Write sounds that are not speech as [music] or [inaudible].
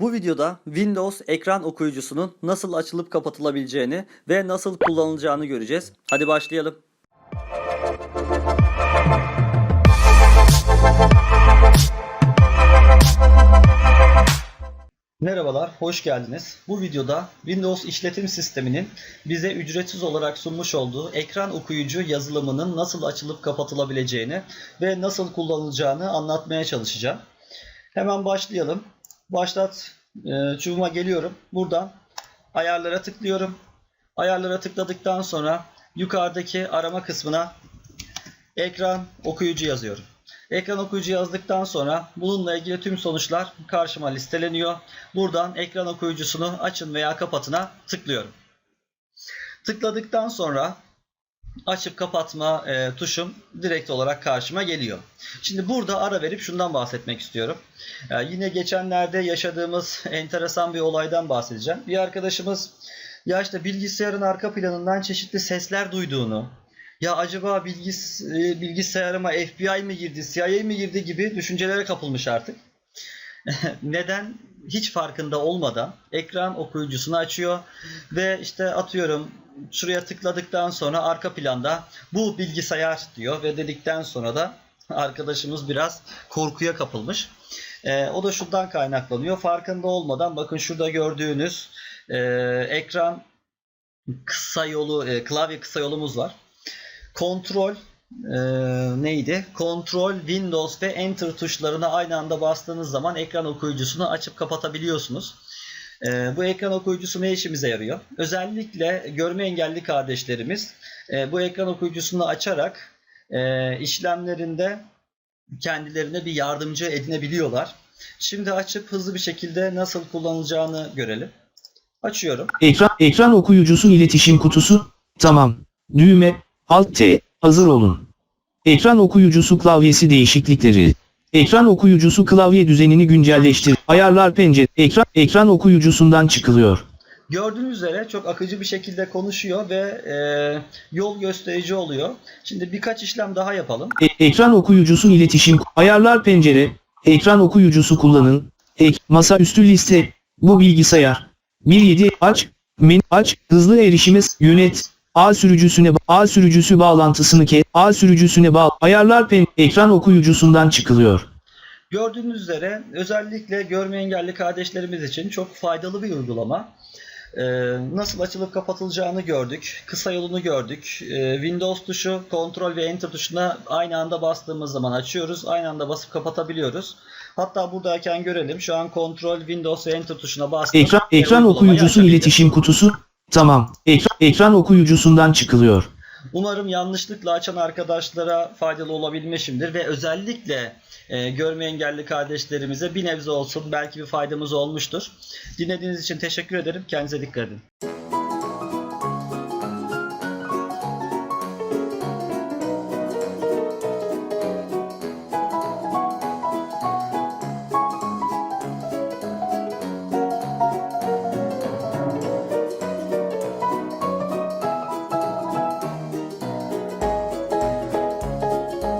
Bu videoda Windows ekran okuyucusunun nasıl açılıp kapatılabileceğini ve nasıl kullanılacağını göreceğiz. Hadi başlayalım. Merhabalar, hoş geldiniz. Bu videoda Windows işletim sisteminin bize ücretsiz olarak sunmuş olduğu ekran okuyucu yazılımının nasıl açılıp kapatılabileceğini ve nasıl kullanılacağını anlatmaya çalışacağım. Hemen başlayalım. Başlat e, çubuğuma geliyorum. Buradan ayarlara tıklıyorum. Ayarlara tıkladıktan sonra yukarıdaki arama kısmına ekran okuyucu yazıyorum. Ekran okuyucu yazdıktan sonra bununla ilgili tüm sonuçlar karşıma listeleniyor. Buradan ekran okuyucusunu açın veya kapatına tıklıyorum. Tıkladıktan sonra açıp kapatma e, tuşum direkt olarak karşıma geliyor. Şimdi burada ara verip şundan bahsetmek istiyorum. E, yine geçenlerde yaşadığımız [laughs] enteresan bir olaydan bahsedeceğim. Bir arkadaşımız ya işte bilgisayarın arka planından çeşitli sesler duyduğunu, ya acaba bilgis, e, bilgisayarıma FBI mi girdi, CIA mi girdi gibi düşüncelere kapılmış artık. [laughs] Neden? Hiç farkında olmadan ekran okuyucusunu açıyor ve işte atıyorum şuraya tıkladıktan sonra arka planda bu bilgisayar diyor ve dedikten sonra da [laughs] arkadaşımız biraz korkuya kapılmış. Ee, o da şundan kaynaklanıyor. Farkında olmadan bakın şurada gördüğünüz e, ekran kısa yolu, e, klavye kısa yolumuz var. Kontrol e, neydi? Kontrol, Windows ve Enter tuşlarına aynı anda bastığınız zaman ekran okuyucusunu açıp kapatabiliyorsunuz. E, bu ekran okuyucusu ne işimize yarıyor? Özellikle görme engelli kardeşlerimiz e, bu ekran okuyucusunu açarak e, işlemlerinde kendilerine bir yardımcı edinebiliyorlar. Şimdi açıp hızlı bir şekilde nasıl kullanılacağını görelim. Açıyorum. Ekran, ekran okuyucusu iletişim kutusu, tamam. Düğme, Alt T, hazır olun. Ekran okuyucusu klavyesi değişiklikleri. Ekran okuyucusu klavye düzenini güncelleştir. Ayarlar pencere, ekran, ekran okuyucusundan çıkılıyor. Gördüğünüz üzere çok akıcı bir şekilde konuşuyor ve e, yol gösterici oluyor. Şimdi birkaç işlem daha yapalım. E- ekran okuyucusu iletişim, ayarlar pencere, ekran okuyucusu kullanın. Ek, masaüstü liste, bu bilgisayar. 1.7 aç, men aç, hızlı erişimiz, yönet, A sürücüsüne, A sürücüsü bağlantısını ke, A sürücüsüne bağ, ayarlar pen, ekran okuyucusundan çıkılıyor. Gördüğünüz üzere özellikle görme engelli kardeşlerimiz için çok faydalı bir uygulama. Ee, nasıl açılıp kapatılacağını gördük. Kısa yolunu gördük. Ee, Windows tuşu, Ctrl ve Enter tuşuna aynı anda bastığımız zaman açıyoruz. Aynı anda basıp kapatabiliyoruz. Hatta buradayken görelim. Şu an Ctrl, Windows ve Enter tuşuna bastım. Ekran, ekran okuyucusu iletişim kutusu, tamam. Ekran, ekran okuyucusundan çıkılıyor. Umarım yanlışlıkla açan arkadaşlara faydalı olabilmişimdir ve özellikle e, görme engelli kardeşlerimize bir nebze olsun belki bir faydamız olmuştur. Dinlediğiniz için teşekkür ederim. Kendinize dikkat edin.